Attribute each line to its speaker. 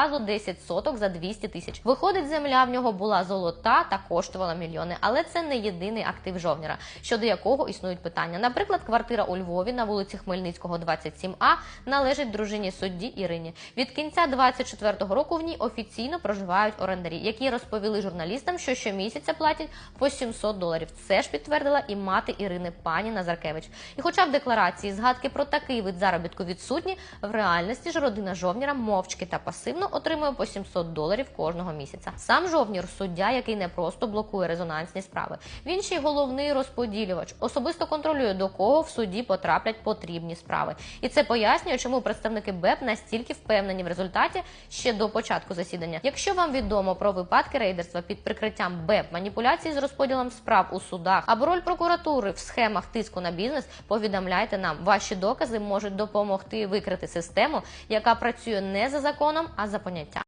Speaker 1: Разу 10 соток за 200 тисяч. Виходить, земля в нього була золота та коштувала мільйони, але це не єдиний актив жовніра, щодо якого існують питання. Наприклад, квартира у Львові на вулиці Хмельницького, 27А належить дружині судді Ірині. Від кінця 24-го року в ній офіційно проживають орендарі, які розповіли журналістам, що щомісяця платять по 700 доларів. Це ж підтвердила і мати Ірини пані Назаркевич. І хоча в декларації згадки про такий вид заробітку відсутні, в реальності ж родина жовніра мовчки та пасивно отримує по 700 доларів кожного місяця. Сам жовнір суддя, який не просто блокує резонансні справи. Він ще й головний розподілювач, особисто контролює до кого в суді потраплять потрібні справи. І це пояснює, чому представники БЕП настільки впевнені в результаті ще до початку засідання. Якщо вам відомо про випадки рейдерства під прикриттям БЕП, маніпуляції з розподілом справ у судах або роль прокуратури в схемах тиску на бізнес, повідомляйте нам. Ваші докази можуть допомогти викрити систему, яка працює не за законом, а за 我呢？这。